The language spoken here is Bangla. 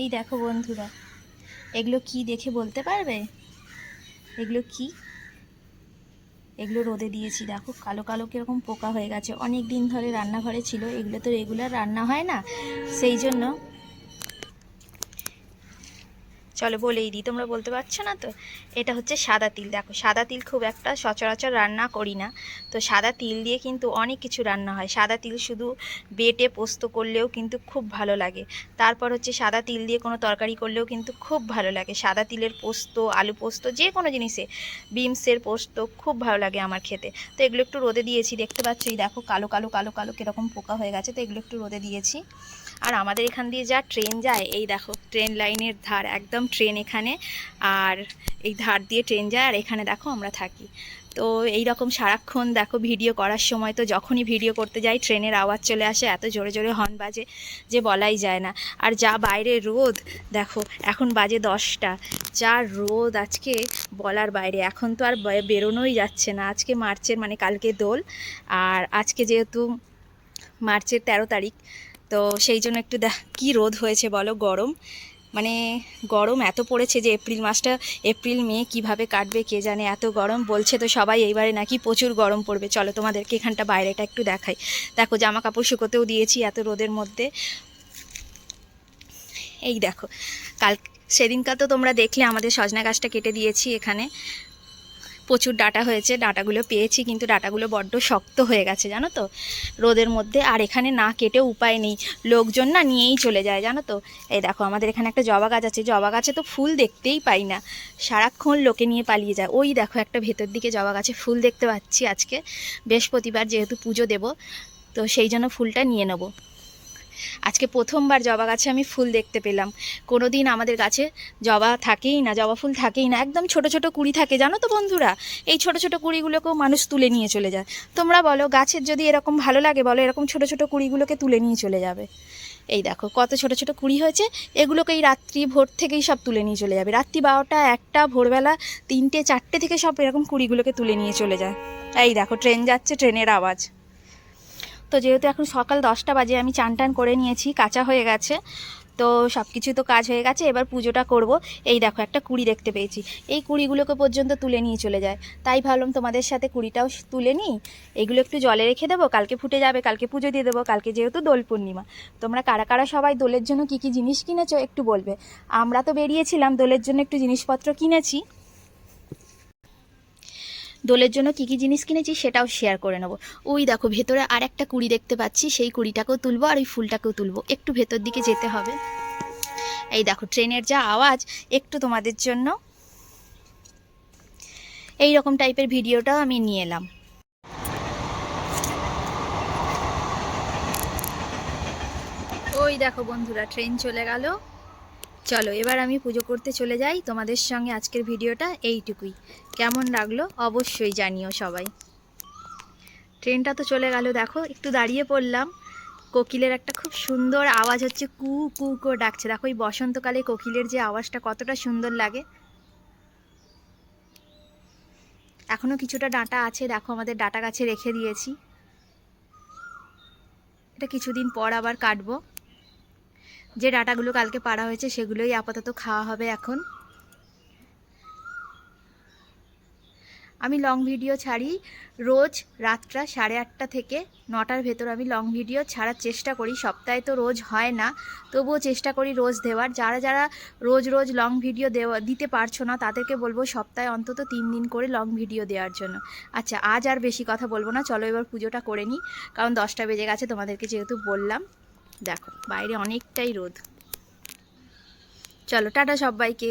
এই দেখো বন্ধুরা, এগুলো কি দেখে বলতে পারবে? এগুলো কি? এগুলো রোদে দিয়েছি, দেখো কালো কালো কীরকম পোকা হয়ে গেছে। অনেক দিন ধরে রান্নাঘরে ছিল, এগুলো তো রেগুলার রান্না হয় না। সেই জন্য চলো বলেই দিই, তোমরা বলতে পারছ না তো? এটা হচ্ছে সাদা তিল। দেখো, সাদা তিল খুব একটা সচরাচর রান্না করি না। তো সাদা তিল দিয়ে কিন্তু অনেক কিছু রান্না হয়। সাদা তিল শুধু বেটে পোস্ত করলেও কিন্তু খুব ভালো লাগে। তারপর হচ্ছে সাদা তিল দিয়ে কোনো তরকারি করলেও কিন্তু খুব ভালো লাগে। সাদা তিলের পোস্ত, আলু পোস্ত, যে কোনো জিনিসে বিমসের পোস্ত খুব ভালো লাগে আমার খেতে। তো এগুলো একটু রোদে দিয়েছি, দেখতে পাচ্ছ এই দেখো, কালো কালো কালো কালো কীরকম পোকা হয়ে গেছে। তো এগুলো একটু রোদে দিয়েছি। আর আমাদের এখান দিয়ে যা ট্রেন যায়, এই দেখো, ট্রেন লাইনের ধার, একদম ট্রেন এখানে, আর এই ধার দিয়ে ট্রেন যায়, আর এখানে দেখো আমরা থাকি। তো এই রকম সারাক্ষণ দেখো ভিডিও করার সময় তো যখনই ভিডিও করতে যাই ট্রেনের আওয়াজ চলে আসে, এত জোরে জোরে হর্ন বাজে যে বলাই যায় না। আর যা বাইরে রোদ, দেখো এখন বাজে দশটা, যা রোদ আজকে বলার বাইরে। এখন তো আর বেরোনোই যাচ্ছে না। আজকে মার্চের মানে কালকে দোল, আর আজকে যেহেতু মার্চের তেরো তারিখ, তো সেই জন্য একটু দেখ, কী রোদ হয়েছে বলো গরম। মানে গরম এত পড়েছে যে এপ্রিল মাসটা, এপ্রিল, মে কীভাবে কাটবে কে জানে, এত গরম বলছে তো সবাই এইবারে নাকি প্রচুর গরম পড়বে। চলো তোমাদেরকে এখানটা বাইরেটা একটু দেখাই। দেখো জামা কাপড় শুকোতেও দিয়েছি এত রোদের মধ্যে। এই দেখো, কাল, সেদিনকার তো তোমরা দেখলে আমাদের সজনা গাছটা কেটে দিয়েছি এখানে। প্রচুর ডাটা হয়েছে, ডাটাগুলো পেয়েছি, কিন্তু ডাটাগুলো বড্ড শক্ত হয়ে গেছে, জানো তো? রোদের মধ্যে, আর এখানে না কেটে উপায় নেই, লোকজন না নিয়েই চলে যায়, জানো তো? এই দেখো, আমাদের এখানে একটা জবা গাছ আছে, জবা গাছে তো ফুল দেখতেই পাই না। সারাক্ষণ লোকে নিয়ে পালিয়ে যায়। ওই দেখো, একটা ভেতর দিকে জবা গাছে ফুল দেখতে পাচ্ছি আজকে। বৃহস্পতিবার যেহেতু পুজো দেব, তো সেই জন্য ফুলটা নিয়ে নেব। আজকে প্রথমবার জবা গাছে আমি ফুল দেখতে পেলাম। কোনো দিন আমাদের গাছে জবা থাকেই না, জবা ফুল থাকেই না। একদম ছোট ছোট কুড়ি থাকে, জানো তো বন্ধুরা? এই ছোট ছোট কুড়িগুলোকেও মানুষ তুলে নিয়ে চলে যায়। তোমরা বলো, গাছের যদি এরকম ভালো লাগে, বলো এরকম ছোট ছোট কুড়িগুলোকে তুলে নিয়ে চলে যাবে। এই দেখো, কত ছোট ছোট কুড়ি হয়েছে, এগুলোকে এই রাত্রি ভোর থেকেই সব তুলে নিয়ে চলে যাবে। রাত্রি বারোটা, একটা, ভোরবেলা, তিনটে, চারটে থেকে সব এরকম কুড়িগুলোকে তুলে নিয়ে চলে যায়। এই দেখো, ট্রেন যাচ্ছে, ট্রেনের আওয়াজ। তো যেহেতু এখন সকাল দশটা বাজে, আমি চান টান করে নিয়েছি, কাঁচা হয়ে গেছে। তো সব কিছু তো কাজ হয়ে গেছে, এবার পুজোটা করব। এই দেখো, একটা কুড়ি দেখতে পেয়েছি। এই কুড়িগুলোকে পর্যন্ত তুলে নিয়ে চলে যায়। তাই ভাবলাম তোমাদের সাথে কুড়িটাও তুলে নিই। এগুলো একটু জলে রেখে দেবো, কালকে ফুটে যাবে, কালকে পুজো দিয়ে দেবো, কালকে যেহেতু দোল পূর্ণিমা। তোমরা কারা কারা সবাই দোলের জন্য কী কী জিনিস কিনেছো একটু বলবে। আমরা তো বেরিয়েছিলাম, দোলের জন্য একটু জিনিসপত্র কিনেছি। দোলের জন্য কী কী জিনিস কিনেছি সেটাও শেয়ার করে নেব। ওই দেখো, ভেতরে আর একটা কুড়ি দেখতে পাচ্ছি, সেই কুড়িটাকেও তুলবো আর ওই ফুলটাকেও তুলবো। একটু ভেতর দিকে যেতে হবে। এই দেখো, ট্রেনের যা আওয়াজ, একটু তোমাদের জন্য। এই রকম টাইপের ভিডিওটাও আমি নিয়ে এলাম। ওই দেখো বন্ধুরা, ট্রেন চলে গেল। চলো, এবার আমি পুজো করতে চলে যাই। তোমাদের সঙ্গে আজকের ভিডিওটা এইটুকুই। কেমন লাগল অবশ্যই জানিও সবাই। ট্রেনটা তো চলে গেল, দেখো, একটু দাঁড়িয়ে পড়লাম। কোকিলের একটা খুব সুন্দর আওয়াজ হচ্ছে কু কু করে ডাকছে। দেখো, এই বসন্তকালে কোকিলের যে আওয়াজটা কতটা সুন্দর লাগে। এখনও কিছুটা ডাঁটা আছে, দেখো, আমাদের ডাটা গাছে রেখে দিয়েছি। এটা কিছুদিন পর আবার কাটবো। যে ডাটাগুলো কালকে পাড়া হয়েছে সেগুলোই আপাতত খাওয়া হবে এখন। আমি লং ভিডিও ছাড়ি রোজ রাতটা সাড়ে আটটা থেকে নটার ভেতর আমি লং ভিডিও ছাড়ার চেষ্টা করি। সপ্তাহে তো রোজ হয় না, তবুও চেষ্টা করি রোজ দেওয়ার। যারা যারা রোজ রোজ লং ভিডিও দেওয়া, দিতে পারছ না, তাদেরকে বলব সপ্তাহে অন্তত তিন দিন করে লং ভিডিও দেওয়ার জন্য। আচ্ছা আজ আর বেশি কথা বলব না, চলো এবার পুজোটা করে নিই কারণ দশটা বেজে গেছে তোমাদেরকে যেহেতু বললাম। দেখো বাইরে অনেকটাই রোদ। চলো টাটা সবাইকে।